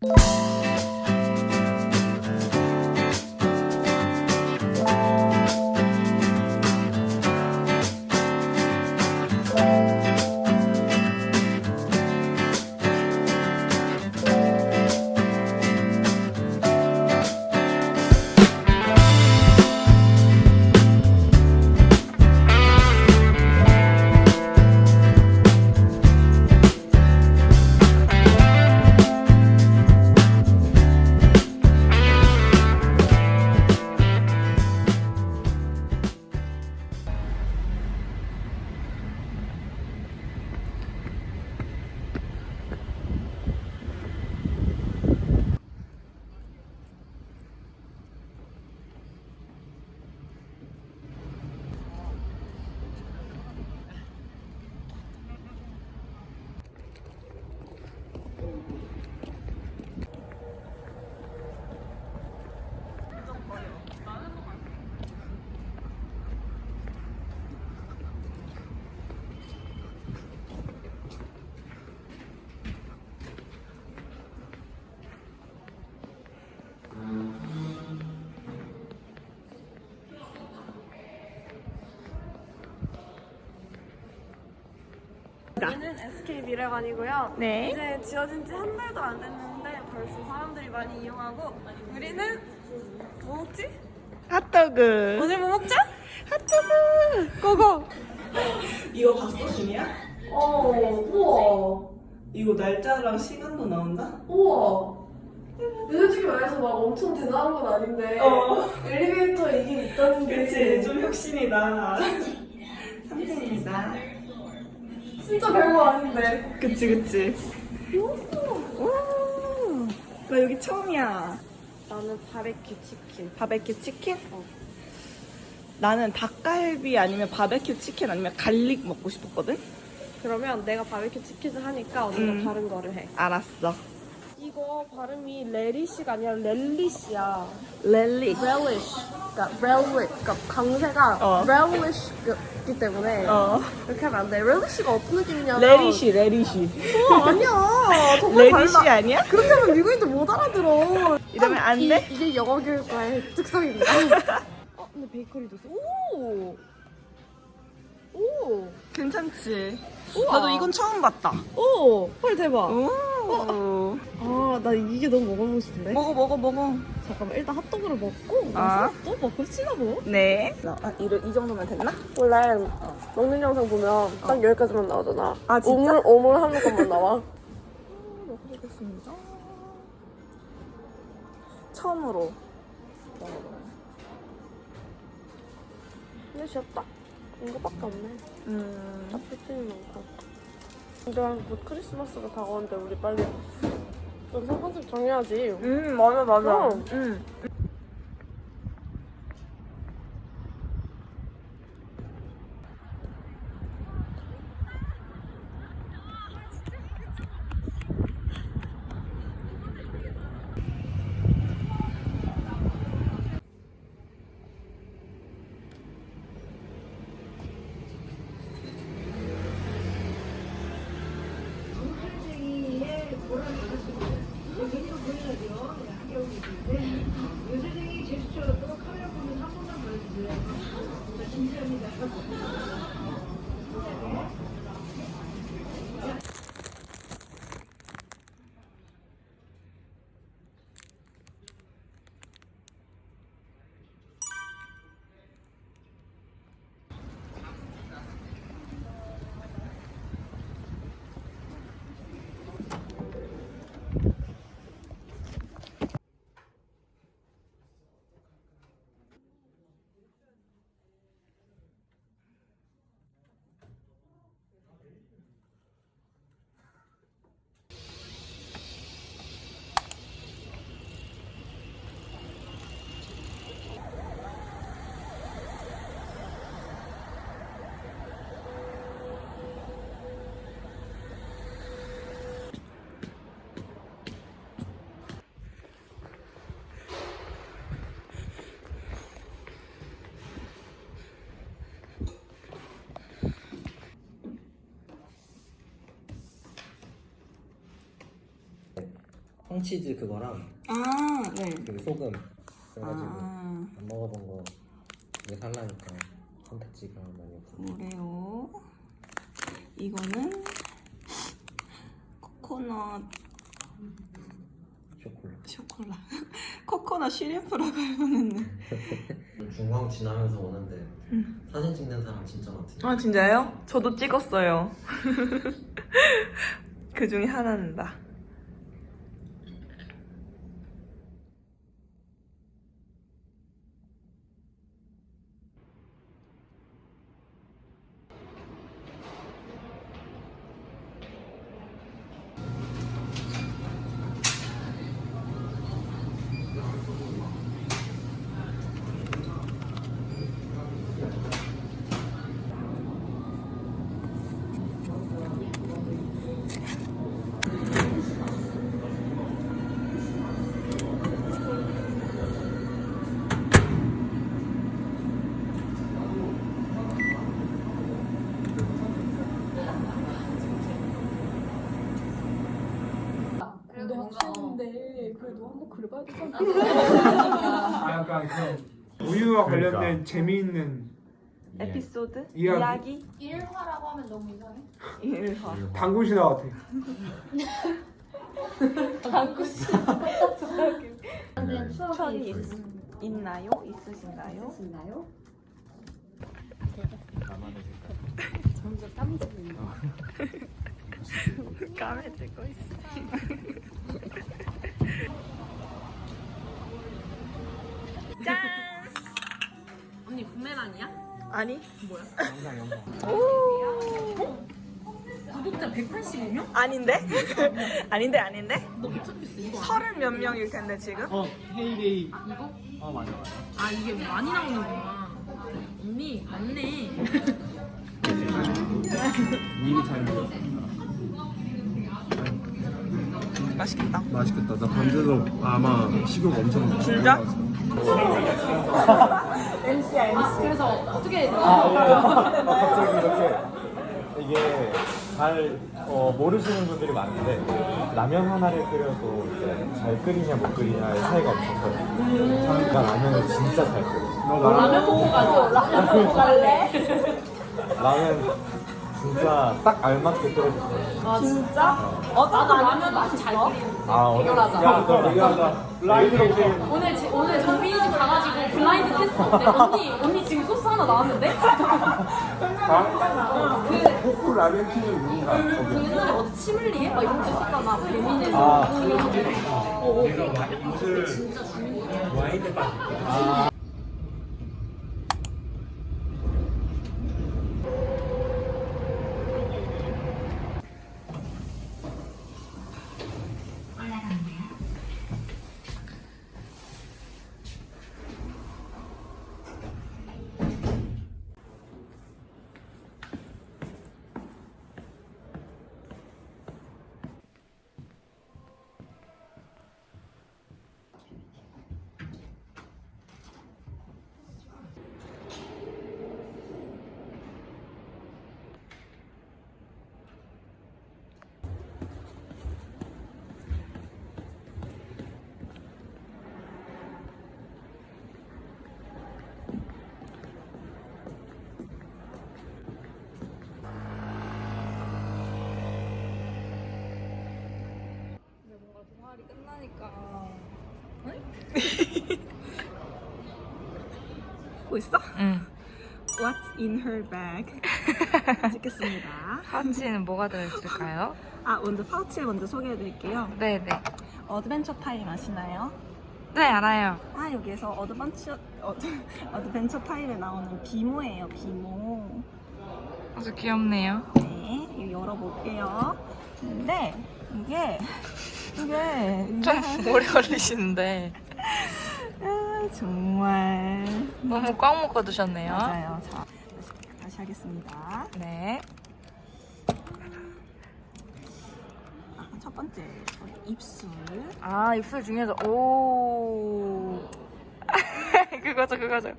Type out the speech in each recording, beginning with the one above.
여 기는 SK 미래관이고요. 네. 이제 지어진 지 한 달도 안 됐는데 벌써 사람들이 많이 이용하고 우리는 뭐 먹지? 핫도그. 오늘 뭐 먹자? 핫도그. 고고! 이거 봤어, 준이야? 어, 우와, 이거 날짜랑 시간도 나온다? 우와. 솔직히 말해서 막 엄청 대단한 건 아닌데 어. 엘리베이터 이게 있다는 게 그치, 좀 혁신이다. 상품입니다. 진짜 별거 아닌데 그치, 그치. 오. 나 여기 처음이야. 나는 바베큐 치킨 바베큐 치킨? 나는 닭갈비 아니면 바베큐 치킨 아니면 갈릭 먹고 싶었거든? 그러면 내가 바베큐 치킨을 하니까 언니가 음. 다른 거를 해 알았어. 이거 발음이 레리시가 아니라 렐리시야 렐릭. relish 그러니까 relish 그러니까 강세가 어. relish이기 때문에 어. 이렇게 하면 안 돼. relish가 어떤 느낌이냐면 레리시, 레리시. 어, 아니야. 정말 레리시 달라. 아니야? 그렇게 하면 미국인들 못 알아들어. 이러면 안 이- 돼? 이게 영어 교육과의 특성입니다. 어, 근데 베이커리도 있어. 오. 오. 괜찮지? 우와. 나도 이건 처음 봤다. 오. 헐 대박. 오. 아, 나 이게 너무 먹어보고 싶은데. 먹어, 먹어, 먹어. 잠깐만, 일단 핫도그를 먹고 아. 또 먹고 치라고. 네. 아, 이, 이 정도면 됐나? 원래 먹는 영상 보면 딱 여기까지만 나오잖아. 아, 진짜? 오물 오물 하는 것만 나와. 먹어보겠습니다. 처음으로. 근데 진짜 딱 이거밖에 없네. 음. 딱 피트는 많고. 근데 곧 크리스마스가 다가오는데 우리 빨리 여기 상관책 정해야지. 음, 맞아, 맞아. 어. 음. 황치즈 그거랑 아, 네. 그 소금 써가지고 아, 안 먹어본 거 이거 살라니까 선택지가 많이 없어. 오레오. 이거는 코코넛 초콜릿. 쇼콜라. 코코넛 쉬림프라고 알고는데. 중광 지나면서 오는데 사진 찍는 사람 진짜 많대. 아, 진짜요? 저도 찍었어요. 그 중에 하나는 나. 그래도 뭔가 아, 약간 그런 우유와 관련된 재미있는 에피소드? 이야기. 이야기? 일화라고 하면 너무 이상해. 일화. 당구시 나 같아. 근데 추억이 추억이 있, 있나요? 있으신가요? 있나요? 까매지고 있어. 언니 부메랑이야? 아니? 영상 영상. 구독자 185명? 아닌데? 아닌데 아닌데? 너 미쳤겠어 이거 서른 몇 명일 텐데 지금? 어 헤이데이. 이거? 어 맞아 맞아. 아 이게 많이 나오는구나 언니 맞네 미리 잘 먹어. 맛있겠다. 맛있겠다. 나 밤새도 아마 식욕 엄청. 진짜? 그래서 어떻게 갑자기 이렇게 이게 잘 어, 모르시는 분들이 많은데 라면 하나를 끓여도 이제 잘 끓이냐 못 끓이냐의 차이가 없어서 그러니까 라면을 진짜 잘 끓여 라면 먹고 가죠. 라면 먹고 갈래? 라면 진짜 딱 알맞게 끓여줬어요 아 진짜? 나도 라면 끓이는. 아 오늘 대결하자. 야, 블라인드로 게임 오늘 지, 오늘 정빈이 집 가가지고 블라인드 테스트 어때? 언니 언니 지금 소스 하나 나왔는데? 포크 라면 튀는 누군가 그 옛날에 어디 치물리에 막 이런 거 있었잖아. 배민에서. 아. 보고 있어? 응. What's in her bag? 찍겠습니다. 파우치에는 뭐가 들어있을까요? 아, 먼저 파우치 먼저 소개해드릴게요. 네네. 어드벤처 타임 아시나요? 네, 알아요. 아, 여기에서 어드벤처, 어드, 어드벤처 타임에 나오는 비모예요, 비모. 아주 귀엽네요. 네, 이거 열어볼게요. 근데 이게, 이게, 이게 좀 오래 걸리시는데 아, 정말 너무 꽉 묶어 두셨네요. 맞아요. 자, 다시 하겠습니다. 네. 아, 첫 번째 입술. 아, 입술 중에서 오. 그거죠, 그거죠.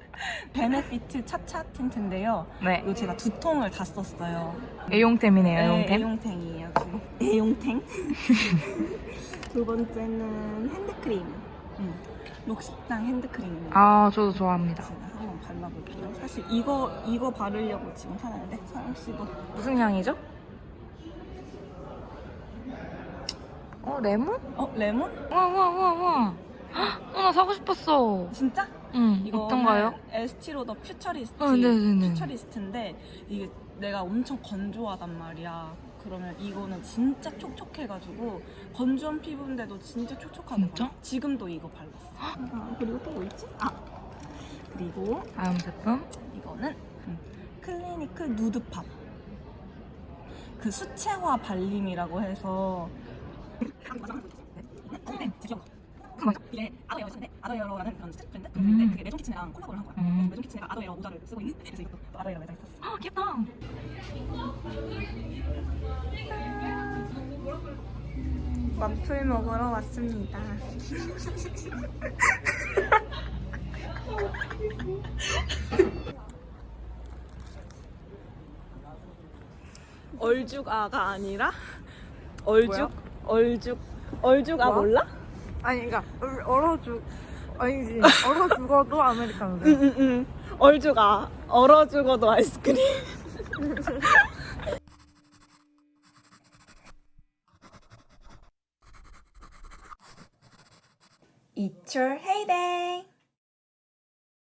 베네피트 차차 틴트인데요. 네. 이거 제가 두 통을 다 썼어요. 애용템이네요, 네, 애용템. 애용탱이에요. 지금. 애용탱? 두 번째는 핸드크림. 음, 록식당 핸드크림입니다. 아, 저도 좋아합니다. 제가 한번 발라볼게요. 사실 이거 이거 바르려고 지금 사는데 서영 씨도 무슨 향이죠? 어, 레몬? 어 레몬? 우와, 우와, 우와, 우와. 헉, 어, 나 사고 싶었어. 진짜? 응, 이거 어떤가요? 에스티로더 퓨처리스트. 어, 네네네. 퓨처리스트인데 이게 내가 엄청 건조하단 말이야. 그러면 이거는 진짜 촉촉해가지고 건조한 피부인데도 진짜 촉촉하게 진짜? 발라. 지금도 이거 발랐어. 아, 그리고 또 뭐 있지? 아 그리고 다음 제품. 이거는 음, 클리니크 누드팝. 그 수채화 발림이라고 해서 이게 아더에어인데 아더에어라는 그런 스트릿 브랜드 브랜드인데 그게 매종 키친이랑 콜라보를 한 거야. 음. 매종 키친이가 아더에어 모자를 쓰고 있는 그래서 이것도 아더에어 매장에 샀어. 아, 귀엽다. 와플 먹으러 왔습니다. 얼죽아가 아니라 얼죽 얼죽 얼죽아 몰라? 아니 그러니까 얼- 얼어 죽 아니지 얼어 죽어도 아메리카노. 응 응 응 얼죽아 얼어 죽어도 아이스크림. 이철 헤이데이